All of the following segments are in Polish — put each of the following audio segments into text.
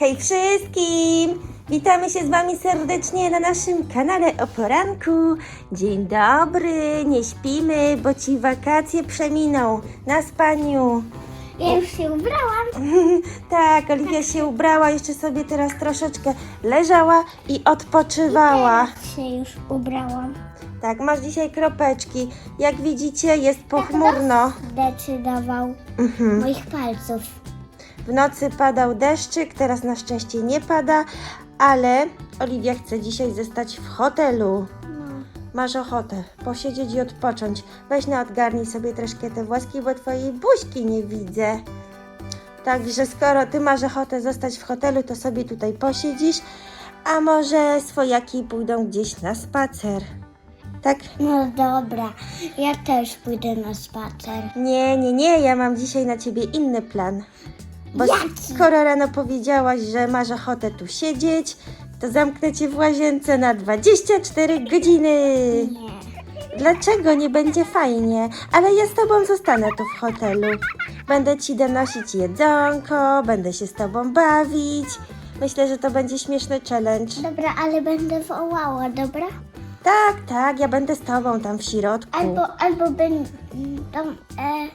Hej wszystkim! Witamy się z Wami serdecznie na naszym kanale o poranku. Dzień dobry, nie śpimy, bo Ci wakacje przeminą na spaniu. Ja już się ubrałam. tak, Oliwia się ubrała, jeszcze sobie teraz troszeczkę leżała i odpoczywała. Się już ubrałam. Tak, masz dzisiaj kropeczki. Jak widzicie, jest pochmurno. Decydował Mhm. moich palców. W nocy padał deszczyk, teraz na szczęście nie pada, ale Oliwia chce dzisiaj zostać w hotelu. No. Masz ochotę posiedzieć i odpocząć. Weź na odgarnij sobie troszkę te włoski, bo twojej buźki nie widzę. Także skoro ty masz ochotę zostać w hotelu, to sobie tutaj posiedzisz, a może swojaki pójdą gdzieś na spacer. Tak? no dobra, ja też pójdę na spacer. Nie, nie, nie, ja mam dzisiaj na ciebie inny plan. Bo Jaki? skoro rano powiedziałaś, że masz ochotę tu siedzieć, to zamknę cię w łazience na 24 godziny. Nie. Dlaczego nie będzie fajnie? Ale ja z tobą zostanę tu w hotelu. Będę ci donosić jedzonko, będę się z tobą bawić. Myślę, że to będzie śmieszny challenge. Dobra, ale będę wołała, dobra? Tak, tak, ja będę z tobą tam w środku. Albo, albo będą e,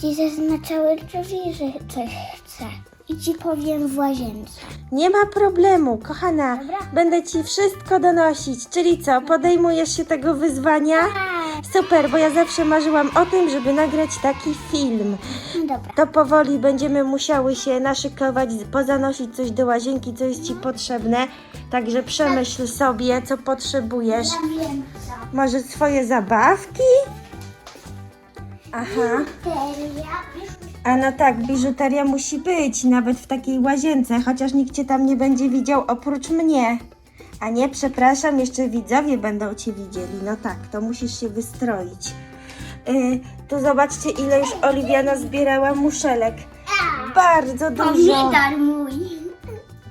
ci zaznaczały drzwi, że coś chcę. I ci powiem w łazience. Nie ma problemu, kochana. Dobra. Będę ci wszystko donosić. Czyli co, podejmujesz się tego wyzwania? Tak. Super, bo ja zawsze marzyłam o tym, żeby nagrać taki film. Dobra. To powoli będziemy musiały się naszykować, pozanosić coś do łazienki, co jest ci potrzebne. Także przemyśl sobie, co potrzebujesz. Ja wiem co. Może swoje zabawki? Aha. Teria. A no tak, biżuteria musi być, nawet w takiej łazience, chociaż nikt cię tam nie będzie widział oprócz mnie. A nie, przepraszam, jeszcze widzowie będą cię widzieli. No tak, to musisz się wystroić. Yy, tu zobaczcie, ile już Oliwiana zbierała muszelek. Bardzo dużo. Pomidor mój.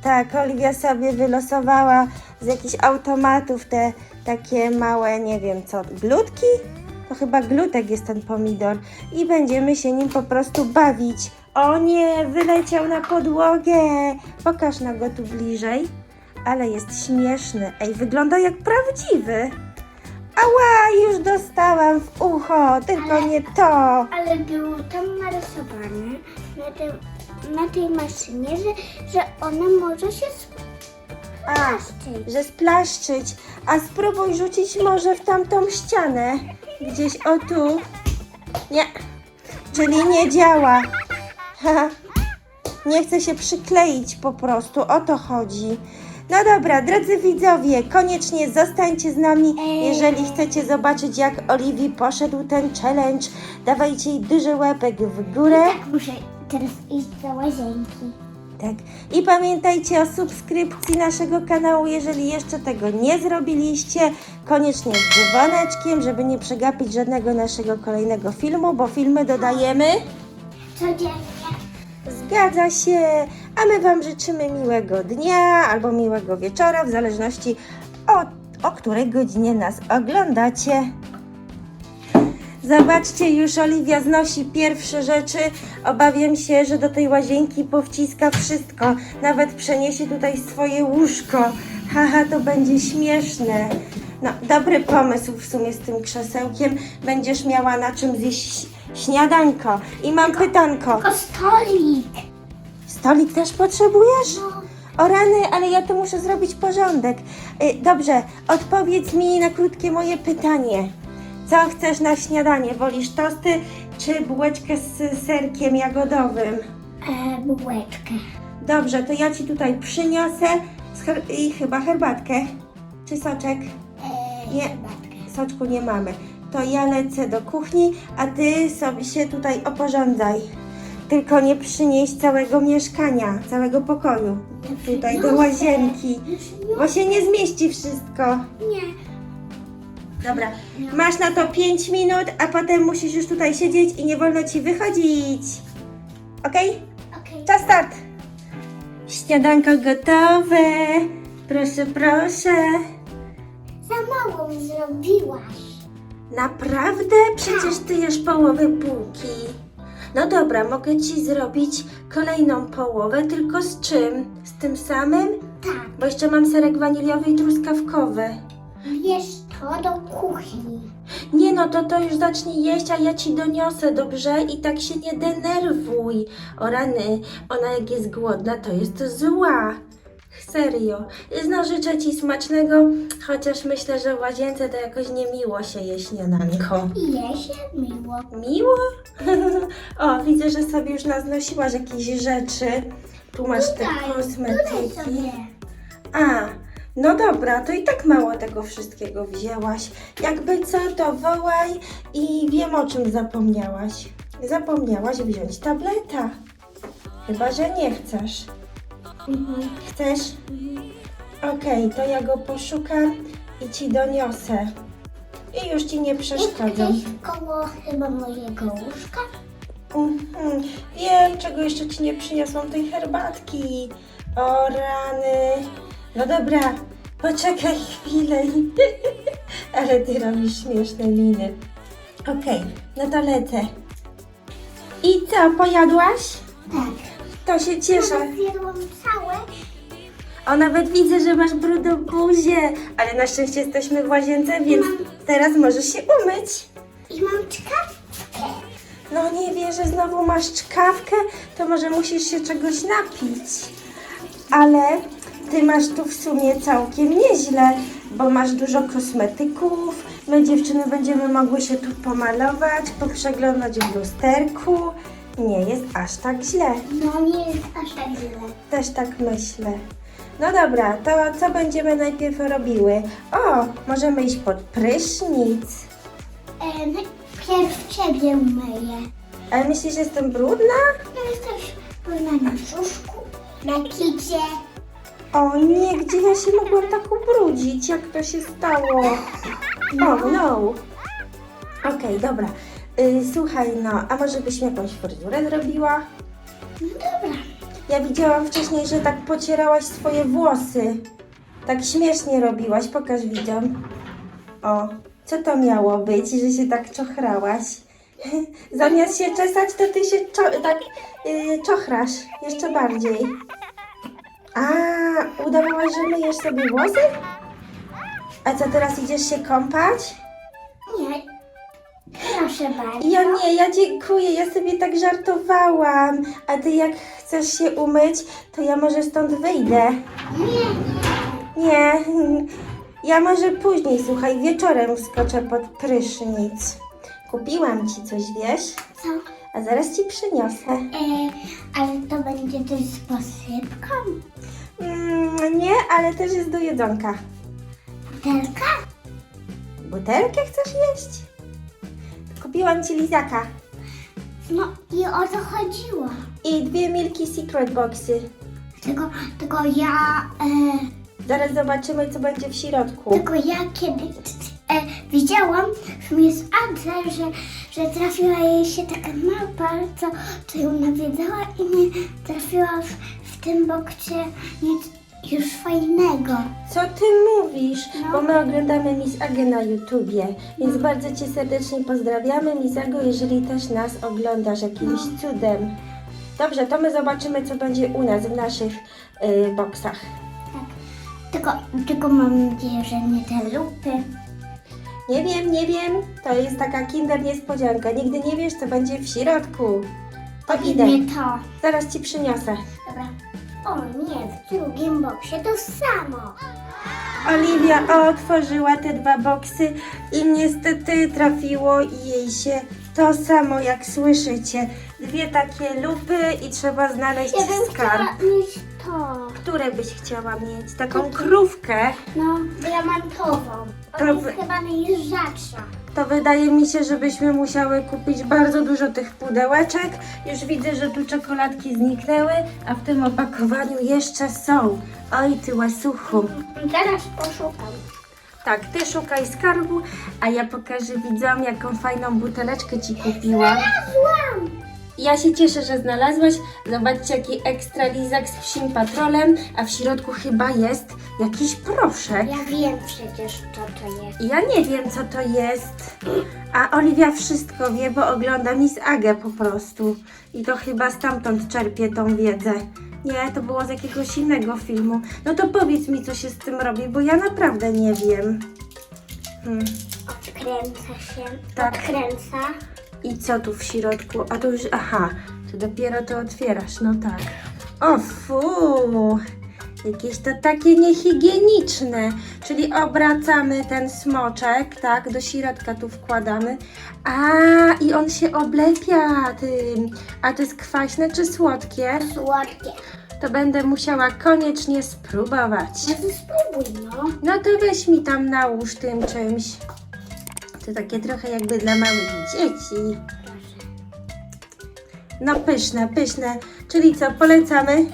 Tak, Oliwia sobie wylosowała z jakichś automatów te takie małe, nie wiem co, glutki? To chyba glutek jest ten pomidor. I będziemy się nim po prostu bawić. O nie, wyleciał na podłogę. Pokaż na go tu bliżej. Ale jest śmieszny. Ej, wygląda jak prawdziwy. Ała, już dostałam w ucho, tylko nie to. Ale było tam narysowane na, tym, na tej maszynie, że, że ona może się A, spłaszczyć. że splaszczyć. A spróbuj rzucić może w tamtą ścianę. Gdzieś o tu. Nie. Czyli nie działa. Nie chce się przykleić po prostu. O to chodzi. No dobra, drodzy widzowie, koniecznie zostańcie z nami, jeżeli chcecie zobaczyć, jak Oliwii poszedł ten challenge. Dawajcie jej duży łepek w górę. Tak muszę teraz iść do łazienki. Tak. I pamiętajcie o subskrypcji naszego kanału, jeżeli jeszcze tego nie zrobiliście. Koniecznie z dzwoneczkiem, żeby nie przegapić żadnego naszego kolejnego filmu, bo filmy dodajemy. Codziennie. Zgadza się. A my Wam życzymy miłego dnia albo miłego wieczora, w zależności o, o której godzinie nas oglądacie. Zobaczcie, już Oliwia znosi pierwsze rzeczy. Obawiam się, że do tej łazienki powciska wszystko. Nawet przeniesie tutaj swoje łóżko. Haha, to będzie śmieszne. No, dobry pomysł w sumie z tym krzesełkiem. Będziesz miała na czym zjeść śniadanko. I mam pytanko. Tylko stolik. Stolik też potrzebujesz? No. O rany, ale ja tu muszę zrobić porządek. Y, Dobrze, odpowiedz mi na krótkie moje pytanie. Co chcesz na śniadanie? Wolisz tosty czy bułeczkę z serkiem jagodowym? E, bułeczkę. Dobrze, to ja ci tutaj przyniosę i chyba herbatkę. Czy soczek? E, Nie. herbatkę. Soczku nie mamy. To ja lecę do kuchni, a ty sobie się tutaj oporządzaj. Tylko nie przynieś całego mieszkania, całego pokoju. Tutaj do łazienki. Bo się nie zmieści wszystko. Nie. Dobra, masz na to 5 minut, a potem musisz już tutaj siedzieć i nie wolno ci wychodzić. Okej? Okej. Czas start! Śniadanko gotowe. Proszę, proszę. Za mało mi zrobiłaś. Naprawdę? Przecież ty jesz połowę bułki. No dobra, mogę ci zrobić kolejną połowę, tylko z czym? Z tym samym? Tak, Bo jeszcze mam serek waniliowy i truskawkowy. wiesz to do kuchni. Nie no, to to już zacznij jeść, a ja ci doniosę, dobrze? I tak się nie denerwuj. O rany, ona jak jest głodna, to jest zła. Serio. No życzę ci smacznego, chociaż myślę, że w łazience to jakoś niemiło się je śniadanko. Je się miło. Miło? o, widzę, że sobie już naznosiłaś jakieś rzeczy. Tu masz te Tutaj, tutaj kosmetyki. sobie. A, no dobra, to i tak mało tego wszystkiego wzięłaś. Jakby co, to wołaj i wiem o czym zapomniałaś. Zapomniałaś wziąć tableta. Chyba, że nie chcesz. Mhm. Chcesz? Okej, to ja go poszukam i ci doniosę. I już ci nie Jest przeszkadzam. gdzieś koło chyba mojego łóżka. Mhm. Wiem, czego jeszcze ci nie przyniosłam tej herbatki. O rany. No dobra, poczekaj chwilę. Ale ty robisz śmieszne miny. Okej, na toaletę. I co, pojadłaś? Tak. To się cieszę. Zjadłam całe. O, nawet widzę, że masz brudą buzię. Ale na szczęście jesteśmy w łazience, więc teraz możesz się umyć. I mam czkawkę. No nie wierzę, znowu masz czkawkę, to może musisz się czegoś napić. Ale ty masz tu w sumie całkiem nieźle, bo masz dużo kosmetyków. My dziewczyny będziemy mogły się tu pomalować, poprzeglądać w lusterku. Nie jest aż tak źle. No nie jest aż tak źle. Też tak myślę. No dobra, to co będziemy najpierw robiły? O, możemy iść pod prysznic. E, najpierw ciebie umyję. Ale myślisz, że jestem brudna? No jesteś pełna na brzuszku, na kicie. O nie, gdzie ja się mogłam tak ubrudzić? Jak to się stało? Oh no. Okej, dobra. Y, słuchaj, no, a może byś mi jakąś fryzurę zrobiła? No dobra. Ja widziałam wcześniej, że tak pocierałaś swoje włosy. Tak śmiesznie robiłaś, pokaż widziom. O, co to miało być, że się tak czochrałaś? Zamiast się czesać, to ty się czo- tak yy, czochrasz jeszcze bardziej. A, udawałaś, że myjesz sobie włosy? A co, teraz idziesz się kąpać? Nie. Proszę bardzo. Ja nie, ja dziękuję, ja sobie tak żartowałam. A ty jak chcesz się umyć, to ja może stąd wyjdę. Nie, Nie, ja może później, słuchaj, wieczorem skoczę pod prysznic. Kupiłam ci coś, wiesz? co? A zaraz ci przyniosę. E, ale to będzie też z posypką? Mm, nie, ale też jest do jedzonka. Butelka? Butelkę chcesz jeść? Kupiłam ci lizaka No i o to chodziło. i dwie Milky Secret Boxy. Tylko, tylko ja, e, Zaraz zobaczymy, co będzie w środku. tylko ja kiedyś e, widziałam w Adze, że, że trafiła jej się taka małpa, co, co ją nawiedzała i nie trafiła w, w tym bokcie nic już fajnego. Co ty mówisz? No. Bo my oglądamy Miss Agę na YouTubie, więc bardzo cię serdecznie pozdrawiamy, Miss Ago, jeżeli też nas oglądasz jakimś cudem. Dobrze, to my zobaczymy, co będzie u nas w naszych y, boksach. Tak. Tylko, tylko mam nadzieję, że nie te lupy. Nie wiem, nie wiem, to jest taka kinder niespodzianka. Nigdy nie wiesz, co będzie w środku. To idę, Nie to. zaraz ci przyniosę. Dobra. O nie, w drugim boksie to samo. Oliwia otworzyła te dwa boksy i niestety trafiło jej się to samo, jak słyszycie. Dwie takie lupy i trzeba znaleźć Ja bym skarb. chciała mieć to. Które byś chciała mieć? Taką krówkę? No, diamentową. To Ona wy- jest chyba najrzadsza. To wydaje mi się, żebyśmy musiały kupić bardzo dużo tych pudełeczek. Już widzę, że tu czekoladki zniknęły, a w tym opakowaniu jeszcze są. Oj, ty łasuchu. Zaraz poszukam. Tak, ty szukaj skarbu, a ja pokażę widzom, jaką fajną buteleczkę ci kupiłam. Złam! Ja się cieszę, że znalazłaś. Zobaczcie, jaki ekstra lizak z psim patrolem, a w środku chyba jest jakiś proszek. Ja wiem przecież, co to jest. Ja nie wiem, co to jest. A Oliwia wszystko wie, bo ogląda Miss Agę po prostu. I to chyba stamtąd czerpie tą wiedzę. Nie, to było z jakiegoś innego filmu. No to powiedz mi, co się z tym robi, bo ja naprawdę nie wiem. Hmm. Odkręca się. Tak. Odkręca. I co tu w środku? A to już, aha, to dopiero to otwierasz, no tak. O fu, jakieś to takie niehigieniczne. Czyli obracamy ten smoczek, tak, do środka tu wkładamy. A, i on się oblepia tym. A to jest kwaśne czy słodkie? Słodkie. To będę musiała koniecznie spróbować. No to spróbuj, no. No to weź mi tam nałóż tym czymś. To takie trochę jakby dla małych dzieci. No pyszne, pyszne. Czyli co, polecamy?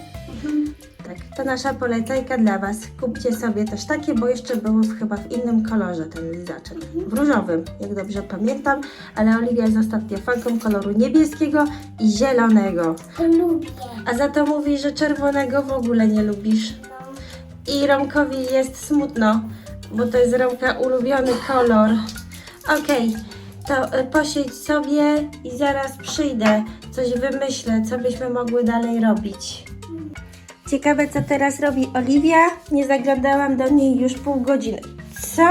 Tak, to nasza polecajka dla Was. Kupcie sobie też takie, bo jeszcze było w, chyba w innym kolorze ten lizaczek. W różowym, jak dobrze pamiętam, ale Oliwia jest ostatnio fanką koloru niebieskiego i zielonego. To lubię. A za to mówi, że czerwonego w ogóle nie lubisz. I Romkowi jest smutno, bo to jest Romka ulubiony kolor. Okej, to y, posiedź sobie i zaraz przyjdę. Coś wymyślę, co byśmy mogły dalej robić. Ciekawe, co teraz robi Oliwia. Nie zaglądałam do niej już pół godziny. Co?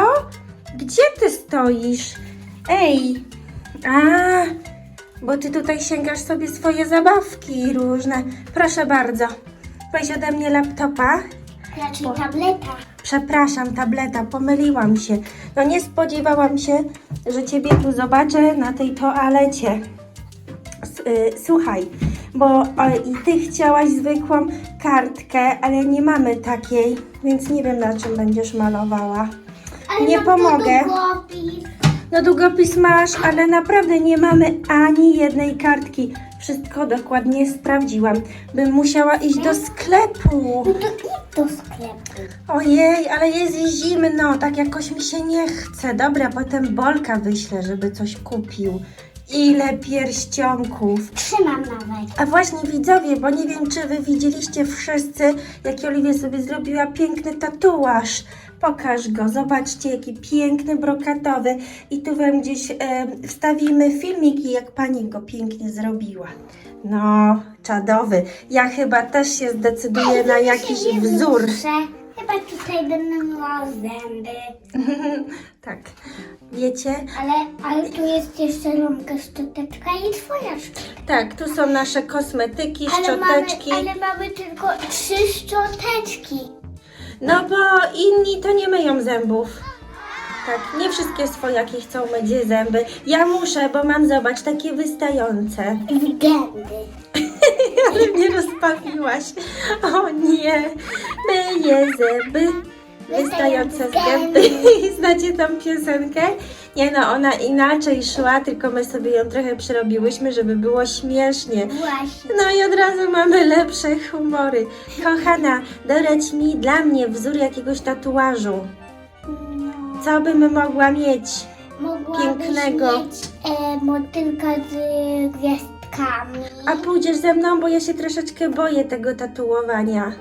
Gdzie ty stoisz? Ej! A, bo ty tutaj sięgasz sobie swoje zabawki różne. Proszę bardzo. Weź ode mnie laptopa. Raczej tableta. Przepraszam, tableta, pomyliłam się. No nie spodziewałam się, że Ciebie tu zobaczę na tej toalecie. S- y, słuchaj, bo o, i Ty chciałaś zwykłą kartkę, ale nie mamy takiej, więc nie wiem na czym będziesz malowała. Ale Nie mam pomogę. tu długopis. No długopis masz, ale naprawdę nie mamy ani jednej kartki. Wszystko dokładnie sprawdziłam. Bym musiała iść do sklepu. No to idź do sklepu. Ojej, ale jest zimno, tak jakoś mi się nie chce. Dobra, potem Bolka wyślę, żeby coś kupił. Ile pierścionków. Trzymam nawet. A właśnie widzowie, bo nie wiem, czy wy widzieliście wszyscy, jaki Oliwia sobie zrobiła piękny tatuaż. Pokaż go, zobaczcie, jaki piękny, brokatowy. I tu wam gdzieś e, wstawimy filmiki, jak pani go pięknie zrobiła. No, czadowy. Ja chyba też się zdecyduję na jakiś wzór. muszę. Chyba tutaj będę miała zęby. Tak. Wiecie? Ale, ale tu jest jeszcze rąbka, szczoteczka i twoja szczoteczka. Tak, tu są nasze kosmetyki, Ale mamy, szczoteczki. ale mamy tylko trzy szczoteczki. No bo inni to nie myją zębów. Tak, nie wszystkie swojaki chcą myć zęby. Ja muszę, bo mam, zobacz, takie wystające. Wgędy. Ale mnie rozbawiłaś. O nie, myję zęby. Wystające z gęby. Znacie tą piosenkę? Nie no, ona inaczej szła, tylko my sobie ją trochę przerobiłyśmy, żeby było śmiesznie. Właśnie. No i od razu mamy lepsze humory. Kochana, dorać mi dla mnie wzór jakiegoś tatuażu. No, Co bym mogła mieć? mogłabyś Pięknego. mieć e, motylka z gwiazdkami. A pójdziesz ze mną, bo ja się troszeczkę boję tego tatuowania.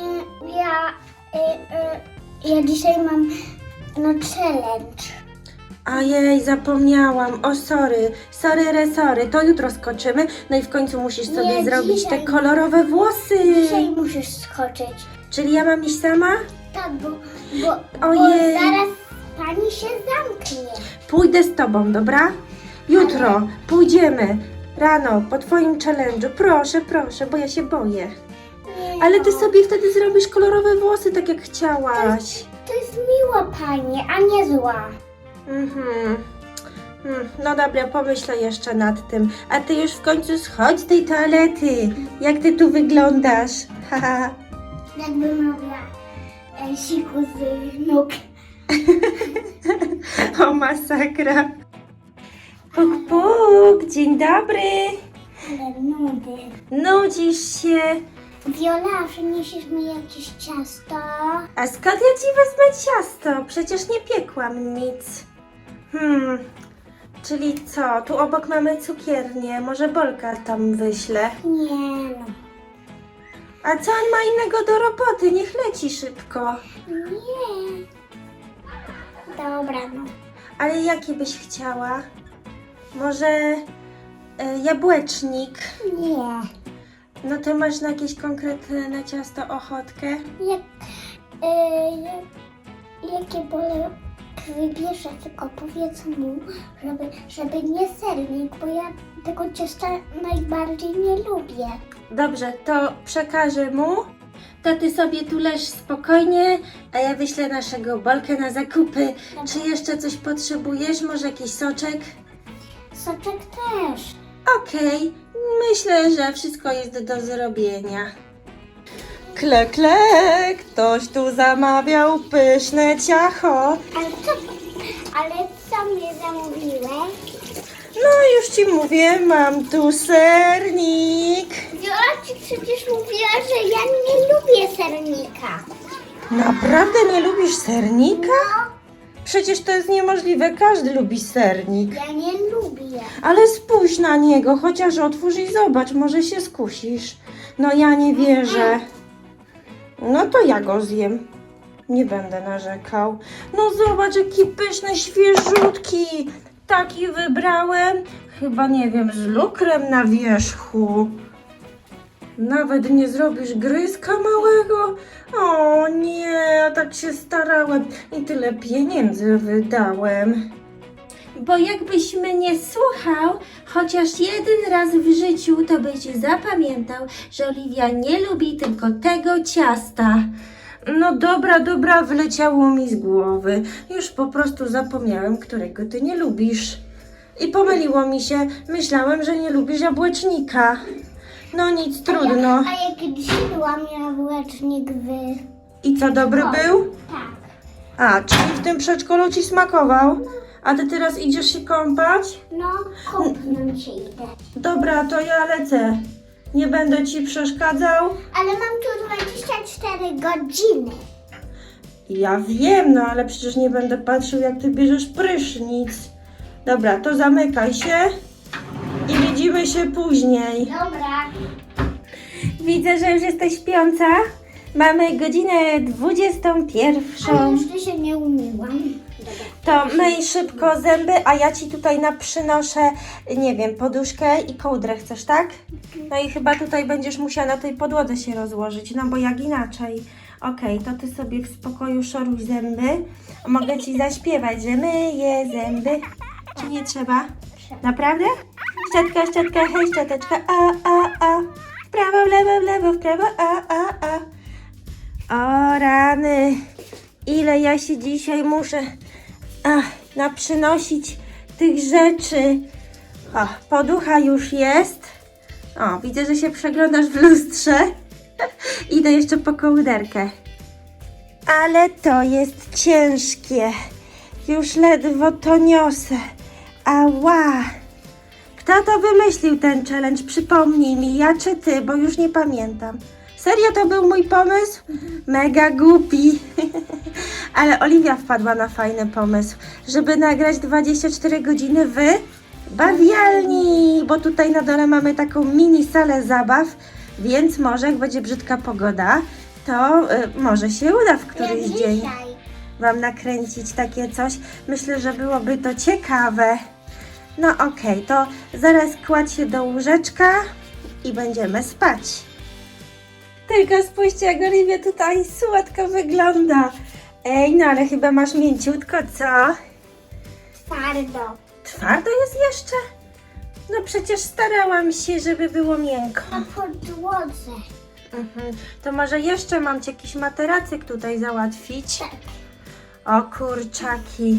E, ja, e, e, ja dzisiaj mam no challenge. Ojej, zapomniałam. O, sorry. Sorry, re, sorry. To jutro skoczymy. No i w końcu musisz sobie Nie, zrobić dzisiaj. te kolorowe włosy. Dzisiaj musisz skoczyć. Czyli ja mam iść sama? Tak, bo, bo, Ojej. bo zaraz pani się zamknie. Pójdę z tobą, dobra? Jutro pójdziemy rano po twoim challenge'u. Proszę, proszę, bo ja się boję. Nie Ale ty no, sobie wtedy zrobisz kolorowe włosy, tak jak chciałaś. To jest miła pani, a nie zła. Mhm. Mm, No dobra, pomyślę jeszcze nad tym. A ty już w końcu schodź z tej toalety. Jak ty tu wyglądasz? Haha. Jakby miała e, siku z nóg. o masakra. Puk, puk, dzień dobry. Ale nudy. Nudzisz się. Viola, przyniesiesz mi jakieś ciasto? A skąd ja ci wezmę ciasto? Przecież nie piekłam nic. Hmm, czyli co? Tu obok mamy cukiernię. Może Bolka tam wyślę. Nie no. A co on ma innego do roboty? Niech leci szybko. Nie. Dobra no. Ale jakie byś chciała? Może e, jabłecznik? Nie. No to masz na jakieś konkretne ciasto ochotkę? Jak, e, jak, jakie bole wybierze, tylko powiedz mu, żeby, żeby nie sernik, bo ja tego ciasta najbardziej nie lubię. Dobrze, to przekażę mu. To ty sobie tu leż spokojnie, a ja wyślę naszego bolkę na zakupy. Czy jeszcze coś potrzebujesz? Może jakiś soczek? Soczek też. Okej, myślę, że wszystko jest do zrobienia. Kle, kle, ktoś tu zamawiał pyszne ciacho. Ale co, ale co mnie zamówiłeś? No już ci mówię, mam tu sernik. Wiola ci przecież mówiła, że ja nie lubię sernika. Naprawdę nie lubisz sernika? Przecież to jest niemożliwe, każdy lubi sernik. Ja nie lubię. Ale spójrz na niego, chociaż otwórz i zobacz, może się skusisz. No ja nie wierzę. No to ja go zjem. Nie będę narzekał. No zobacz, jaki pyszny, świeżutki. Taki wybrałem. Chyba, nie wiem, z lukrem na wierzchu. Nawet nie zrobisz gryzka małego? O nie, tak się starałem i tyle pieniędzy wydałem. Bo jakbyś mnie słuchał, chociaż jeden raz w życiu, to byś zapamiętał, że Oliwia nie lubi tylko tego ciasta. No dobra, dobra, wyleciało mi z głowy. Już po prostu zapomniałem, którego ty nie lubisz. I pomyliło mi się. Myślałem, że nie lubisz jabłecznika. No nic, trudno. A jak kiedyś byłam jabłecznik w... I co, dobry był? Tak. A, czyli w tym przedszkolu ci smakował? A ty teraz idziesz się kąpać? No, kąpnąć się idę. Dobra, to ja lecę. Nie będę ci przeszkadzał. Ale mam tu 24 godziny. Ja wiem, no ale przecież nie będę patrzył, jak ty bierzesz prysznic. Dobra, to zamykaj się i widzimy się później. Dobra. Widzę, że już jesteś śpiąca. Mamy godzinę Ale 21. jeszcze się nie umyłam. To myj szybko zęby, a ja ci tutaj na przynoszę, nie wiem, poduszkę i kołdrę chcesz, tak? No i chyba tutaj będziesz musiała na tej podłodze się rozłożyć, no bo jak inaczej. Okej, to ty sobie w spokoju szoruj zęby. Mogę ci zaśpiewać, że myję zęby. Czy nie trzeba? Naprawdę? Szczotka, szczotka, hej, szczoteczka, a, a, a. W prawo, w lewo, w lewo, w prawo, a, a, a. O rany, ile ja się dzisiaj muszę ach, naprzynosić tych rzeczy. O, poducha już jest. O, widzę, że się przeglądasz w lustrze. Idę jeszcze po kołderkę. Ale to jest ciężkie. Już ledwo to niosę. Ała. To wymyślił ten challenge? Przypomnij mi, ja czy ty, bo już nie pamiętam. Serio to był mój pomysł? Mega głupi. Ale Oliwia wpadła na fajny pomysł, żeby nagrać 24 godziny w bawialni, bo tutaj na dole mamy taką mini salę zabaw, więc może jak będzie brzydka pogoda, to y, może się uda w któryś dzień. Wam nakręcić takie coś. Myślę, że byłoby to ciekawe. No okej, to zaraz kładź się do łóżeczka i będziemy spać. Tylko spójrzcie, jak Oliwia tutaj słodko wygląda. Ej, no ale chyba masz mięciutko, co? Twardo. Twardo jest jeszcze? No przecież starałam się, żeby było miękko. Na podłodze. Mhm. To może jeszcze mam ci jakiś materacyk tutaj załatwić? Tak. O kurczaki,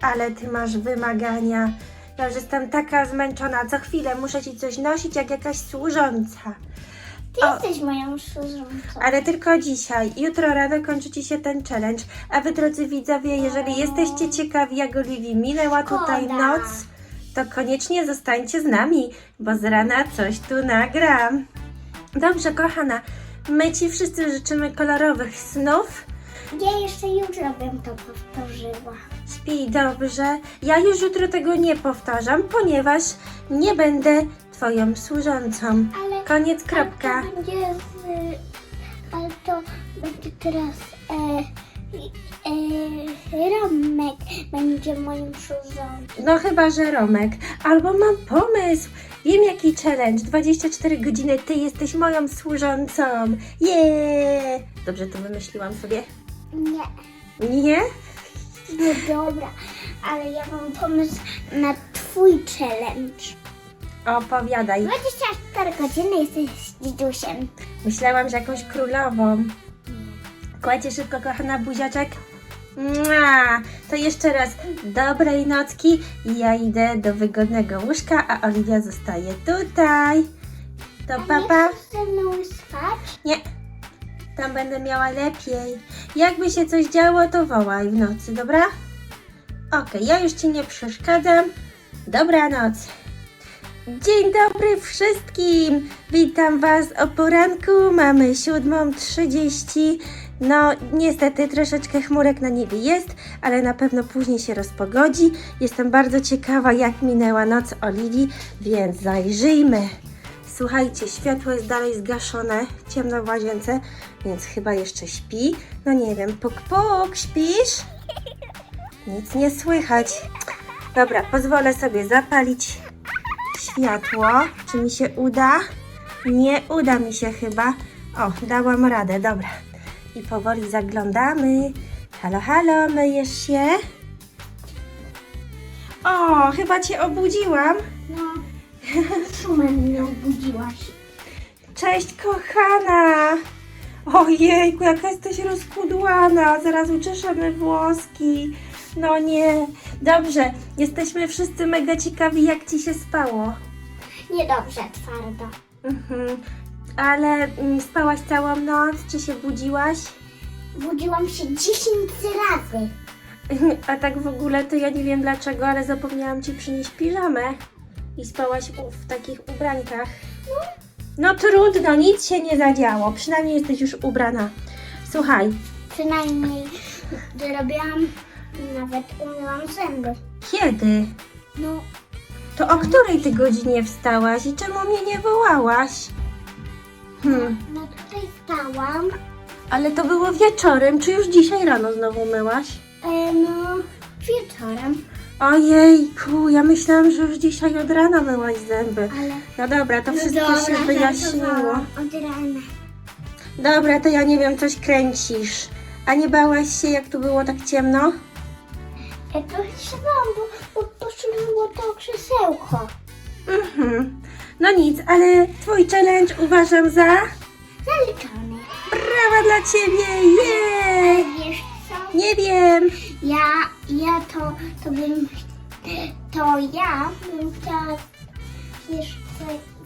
ale ty masz wymagania. Ja już jestem taka zmęczona. Co chwilę muszę ci coś nosić jak jakaś służąca. Ty O. jesteś moją służącą. Ale tylko dzisiaj. Jutro rano kończy ci się ten challenge. A wy, drodzy widzowie, jeżeli jesteście ciekawi, jak Oliwii minęła tutaj Szkoda. noc, to koniecznie zostańcie z nami, bo z rana coś tu nagram. Dobrze, kochana. My ci wszyscy życzymy kolorowych snów. Ja jeszcze jutro bym to powtórzyła. Śpij dobrze. Ja już jutro tego nie powtarzam, ponieważ nie będę twoją służącą. Ale Koniec, kropka. Ale to będzie, z, ale to będzie teraz e, e, Romek będzie moim służącym. No chyba, że Romek. Albo mam pomysł. Wiem jaki challenge. 24 godziny ty jesteś moją służącą. Yeah! Dobrze to wymyśliłam sobie? Nie, Nie? no dobra, ale ja mam pomysł na twój challenge. Opowiadaj. 24 godziny jesteś dzidziusiem. Myślałam, że jakąś królową. Kładźcie szybko, kochana buziaczek. Mua! To jeszcze raz dobrej nocki i ja idę do wygodnego łóżka, a Oliwia zostaje tutaj. To A nie papa? chcesz ze mną spać? Nie. Tam będę miała lepiej. Jakby się coś działo, to wołaj w nocy, dobra? Okej, ja już Ci nie przeszkadzam. Dobranoc. Dzień dobry wszystkim! Witam Was o poranku. Mamy 7.30. No, niestety troszeczkę chmurek na niebie jest, ale na pewno później się rozpogodzi. Jestem bardzo ciekawa, jak minęła noc Oliwii, więc zajrzyjmy. Słuchajcie, światło jest dalej zgaszone, ciemno w łazience, więc chyba jeszcze śpi. No nie wiem, puk puk, śpisz? Nic nie słychać. Dobra, pozwolę sobie zapalić światło. Czy mi się uda? Nie uda mi się chyba. O, dałam radę, dobra. I powoli zaglądamy. Halo, halo, myjesz się? O, chyba cię obudziłam. No, szumem mnie obudziłaś. Cześć, kochana! Ojejku, jaka jesteś rozkudłana! Zaraz uczeszemy włoski. No nie. Dobrze, jesteśmy wszyscy mega ciekawi, jak ci się spało. Niedobrze, twardo. Mhm. Ale mm, spałaś całą noc? Czy się budziłaś? Budziłam się 10 razy. A tak w ogóle to ja nie wiem dlaczego, ale zapomniałam ci przynieść piżamę. I spałaś w takich ubrankach. No trudno, nic się nie zadziało. Przynajmniej jesteś już ubrana. Słuchaj, Przynajmniej zrobiłam, nawet umyłam zęby. kiedy? No, To o której ty godzinie wstałaś i czemu mnie nie wołałaś? Hmm, no tutaj stałam. ale to było wieczorem, czy już dzisiaj rano znowu myłaś? E, no, wieczorem. Ojejku, ja myślałam, że już dzisiaj od rana myłaś zęby. Ale No dobra, to wszystko się wyjaśniło. żartowałam Od rana. Dobra, to ja nie wiem, coś kręcisz. A nie bałaś się, jak tu było tak ciemno? Ja się bałam, bo, bo poszło to krzesełko. Mhm. No nic, ale twój challenge uważam za... Zaliczony. Brawa dla ciebie! Jej! Wiesz co? Nie wiem. Ja, ja to, to bym, to ja bym chciała jeszcze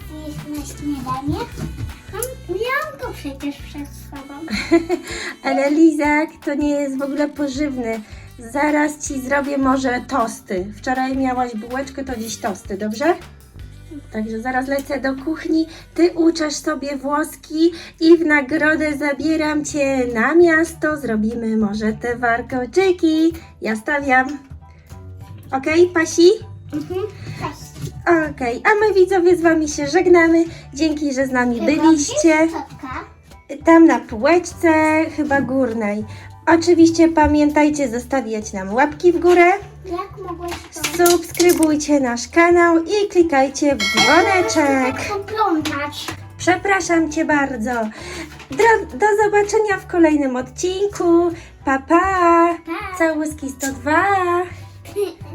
zjeść na śniadanie. Mam, miałam to przecież przed sobą. Ale lizak to nie jest w ogóle pożywny. Zaraz ci zrobię może tosty. Wczoraj miałaś bułeczkę, to dziś tosty, dobrze? Także zaraz lecę do kuchni, ty uczesz sobie włoski i w nagrodę zabieram cię na miasto. Zrobimy może te warkoczyki. Ja stawiam. Okej, Pasi? Mhm. Okej, a my widzowie z wami się żegnamy. Dzięki, że z nami byliście. Tam na półeczce, chyba górnej. Oczywiście pamiętajcie zostawiać nam łapki w górę, Jak mogłeś to subskrybujcie nasz kanał i klikajcie w dzwoneczek. poplątać? Przepraszam Cię bardzo. Do, do zobaczenia w kolejnym odcinku. Pa, pa! Pa. Całuski 102.